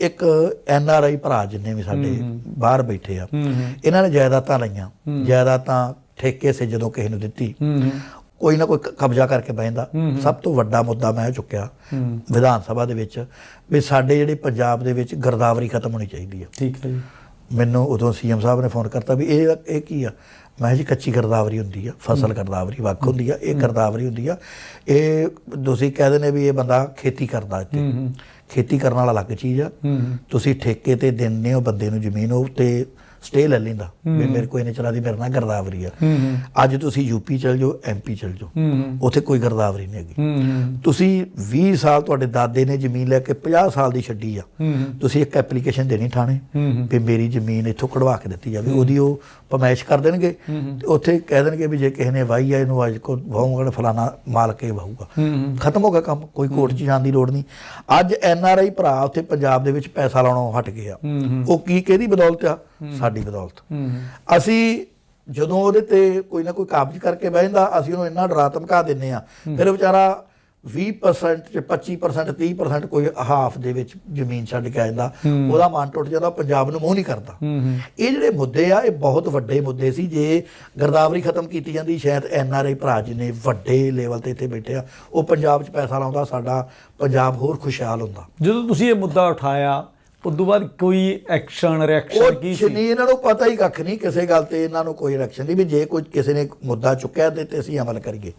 ਇੱਕ N R I ਭਰਾ ਜਿੰਨੇ ਵੀ ਸਾਡੇ ਬਾਹਰ ਬੈਠੇ ਆ ਹੂੰ ਹੂੰ। ਇਹਨਾਂ ਨੇ ਜਾਇਦਾਦਾਂ ਲਈਆਂ। ਜਾਇਦਾਦਾਂ ਠੇਕੇ ਸੇ ਜਦੋਂ ਕਿਸੇ ਨੂੰ ਦਿੱਤੀ। ਹੂੰ ਹੂੰ। ਕੋਈ ਨਾ ਕੋਈ ਕਬਜ਼ਾ ਕਰਕੇ ਬਹਿੰਦਾ। ਸਭ ਤੋਂ ਵੱਡਾ ਮੁੱਦਾ ਮੈਂ ਚੁੱਕਿਆ ਹੂੰ। ਵਿਧਾਨ ਸਭਾ ਦੇ ਵਿੱਚ ਵੀ ਸਾਡੇ ਜਿਹੜੇ ਪੰਜਾਬ ਦੇ ਵਿੱਚ ਗਰਦਾਵਰੀ ਖਤਮ ਹੋਣੀ ਚਾਹੀਦੀ ਆ। ਠੀਕ ਹੈ ਜੀ। ਮੈਨੂੰ ਉਦੋਂ ਸੀਐਮ ਸਾਹਿਬ ਨੇ ਫੋਨ ਕਰਤਾ ਵੀ ਇਹ ਇਹ ਕੀ ਆ? ਮੈਂ ਕਿਹਾ ਜੀ ਕੱਚੀ ਗਰਦਾਵਰੀ ਹੁੰਦੀ ਆ ਫਸਲ ਗਰਦਾਵਰੀ ਵੱਖ ਹੁੰਦੀ ਆ ਇਹ ਗਰਦਾਵਰੀ ਹੁੰਦੀ ਆ। ਇਹ ਤੁਸੀਂ ਕਹਿੰਦੇ ਨੇ ਵੀ ਇਹ ਬੰਦਾ ਖੇਤੀ ਕਰਦਾ ਇੱਥੇ। ਖੇਤੀ ਕਰਨ ਵਾਲਾ ਅਲੱਗ ਚੀਜ਼ ਆ। ਤੁਸੀਂ ਠੇਕੇ ਤੇ ਦਿੰਦੇ ਹੋ ਬੰਦੇ ਨੂੰ ਜ਼ਮੀਨ ਉਹ ਤੇ ਸਟੇ ਲੈ ਲੈਂਦਾ। ਵੀ ਮੇਰੇ ਕੋਈ ਨਹੀਂ ਚਲਾ ਦੀ ਮੇਰੇ ਨਾਲ ਗਰਦਾਵਰੀ ਆ। ਅੱਜ ਤੁਸੀਂ ਯੂਪੀ ਚਲ ਜਾਓ ਐਮਪੀ ਚਲ ਜਾਓ। ਉੱਥੇ ਕੋਈ ਗਰਦਾਵਰੀ ਨਹੀਂ ਹੈਗੀ। ਤੁਸੀਂ 20 ਸਾਲ ਤੁਹਾਡੇ ਦਾਦੇ ਨੇ ਜ਼ਮੀਨ ਲੈ ਕੇ 50 ਸਾਲ ਦੀ ਛੱਡੀ ਆ। ਤੁਸੀਂ ਇੱਕ ਐਪਲੀਕੇਸ਼ਨ ਦੇਣੀ ਥਾਣੇ ਵੀ ਮੇਰੀ ਜ਼ਮੀਨ ਇੱਥੋਂ ਕਢਵਾ ਕੇ ਦਿੱਤੀ ਜਾਵੇ। ਉਹਦੀ ਉਹ ਪਮੈਸ਼ ਕਰ ਦੇਣਗੇ। ਤੇ ਉੱਥੇ ਕਹਿ ਦੇਣਗੇ ਵੀ ਜੇ ਕਿਸੇ ਨੇ ਵਾਹੀ ਆ ਇਹਨੂੰ ਅੱਜ ਕੋ ਵਾਹੂਗਾ ਫਲਾਣਾ ਮਾਲਕ ਇਹ ਵਾਹੂਗਾ। ਖਤਮ ਹੋ ਗਿਆ ਕੰਮ। ਕੋਈ ਕੋਰਟ 'ਚ ਜਾਣ ਦੀ ਲੋੜ ਨਹੀਂ। ਅੱਜ ਐਨ ਆਰ ਆਈ ਭਰਾ ਉੱਥੇ ਪੰਜਾਬ ਦੇ ਵਿੱਚ ਪੈਸਾ ਲਾਉਣੋਂ ਹਟ ਗਿਆ। ਉਹ ਕੀ ਕਿਹਦੀ ਬਦੌਲਤ ਆ? ਸਾਡੀ ਬਦੌਲਤ। ਅਸੀਂ ਜਦੋਂ ਉਹਦੇ ਤੇ ਕੋਈ ਨਾ ਕੋਈ ਕਾਬਜ਼ ਕਰਕੇ ਬਹਿ ਜਾਂਦਾ ਅਸੀਂ ਉਹਨੂੰ ਇੰਨਾ ਡਰਾ ਧਮਕਾ ਦਿੰਨੇ ਆ ਫਿਰ ਵਿਚਾਰਾ 20% ਚ 25% 30% ਕੋਈ ਹਾਫ ਦੇ ਵਿੱਚ ਜ਼ਮੀਨ ਛੱਡ ਕੇ ਆ ਜਾਂਦਾ। ਉਹਦਾ ਮਨ ਟੁੱਟ ਜਾਂਦਾ ਪੰਜਾਬ ਨੂੰ ਮੂੰਹ ਨਹੀਂ ਕਰਦਾ। ਇਹ ਜਿਹੜੇ ਮੁੱਦੇ ਆ ਇਹ ਬਹੁਤ ਵੱਡੇ ਮੁੱਦੇ ਸੀ। ਜੇ ਗਰਦਾਵਰੀ ਖਤਮ ਕੀਤੀ ਜਾਂਦੀ ਸ਼ਾਇਦ ਐਨ ਆਰ ਆਈ ਭਰਾ ਜੀ ਨੇ ਵੱਡੇ ਲੈਵਲ ਤੇ ਇੱਥੇ ਬੈਠੇ ਆ ਉਹ ਪੰਜਾਬ 'ਚ ਪੈਸਾ ਲਾਉਂਦਾ ਸਾਡਾ ਪੰਜਾਬ ਹੋਰ ਖੁਸ਼ਹਾਲ ਹੁੰਦਾ। ਜਦੋਂ ਤੁਸੀਂ ਇਹ ਮੁੱਦਾ ਉਠਾਇਆ ਤੋਂ ਬਾਅਦ ਕੋਈ ਐਕਸ਼ਨ ਰਿਐਕਸ਼ਨ ਕੀ ਸੀ? ਨਹੀਂ ਇਹਨਾਂ ਨੂੰ ਪਤਾ ਹੀ ਕੱਖ ਨਹੀਂ ਕਿਸੇ ਗੱਲ ਤੇ ਇਹਨਾਂ ਨੂੰ ਕੋਈ ਰਿਐਕਸ਼ਨ ਨਹੀਂ ਵੀ ਜੇ ਕੋਈ ਕਿਸੇ ਨੇ ਮੁੱਦਾ ਚੁੱਕਿਆ ਤੇ ਤੇ ਅਸੀਂ ਅਮਲ ਕਰੀਏ।